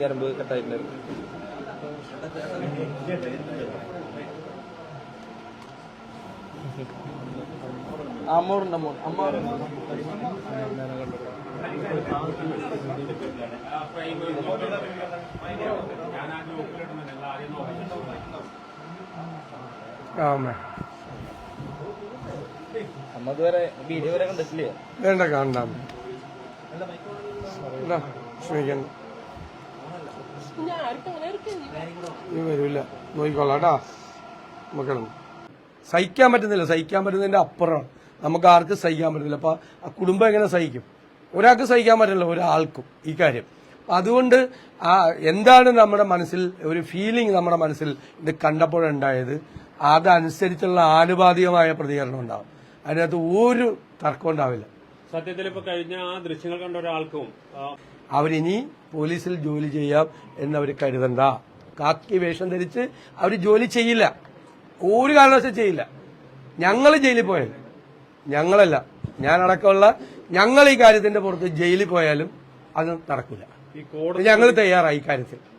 ഞരമ്പ് കട്ടായിട്ടുണ്ടായിരുന്നു. അമ്മോടുണ്ട് അമ്മോട് അമ്മ അമ്മ ഇതുവരെ വീഡിയോ വരെ കണ്ടിട്ടില്ലേ? വേണ്ട കാണണ്ടാം. ക്ഷമിക്കണ്ട നീ വരൂല നോക്കിക്കോളാം സഹിക്കാൻ പറ്റുന്നില്ല. സഹിക്കാൻ പറ്റുന്നതിന്റെ അപ്പുറമാണ് നമുക്ക് ആർക്കും സഹിക്കാൻ പറ്റുന്നില്ല അപ്പൊ ആ കുടുംബം എങ്ങനെ സഹിക്കും? ഒരാൾക്ക് സഹിക്കാൻ പറ്റില്ല ഒരാൾക്കും ഈ കാര്യം. അതുകൊണ്ട് ആ എന്താണ് നമ്മുടെ മനസ്സിൽ ഒരു ഫീലിംഗ് നമ്മുടെ മനസ്സിൽ ഇത് കണ്ടപ്പോഴുണ്ടായത്? അതനുസരിച്ചുള്ള ആനുപാതികമായ പ്രതികരണം ഉണ്ടാവും. അതിനകത്ത് ഒരു തർക്കം ഉണ്ടാവില്ല. സത്യത്തിൽ ഇപ്പൊ കഴിഞ്ഞ ആ ദൃശ്യങ്ങൾ കണ്ട ഒരാൾക്കും അവരിനി പോലീസിൽ ജോലി ചെയ്യാം എന്നവർ കരുതണ്ട. കാക്കി വേഷം ധരിച്ച് അവർ ജോലി ചെയ്യില്ല. ഒരു കാരണവശം ചെയ്യില്ല. ഞങ്ങൾ ജയിലിൽ പോയാലും. ഞങ്ങളല്ല. ഞാനടക്കമുള്ള ഞങ്ങൾ ഈ കാര്യത്തിന്റെ പുറത്ത് ജയിലിൽ പോയാലും അത് നടക്കില്ല ഞങ്ങൾ തയ്യാറായി ഇക്കാര്യത്തിൽ കാര്യത്തിൽ.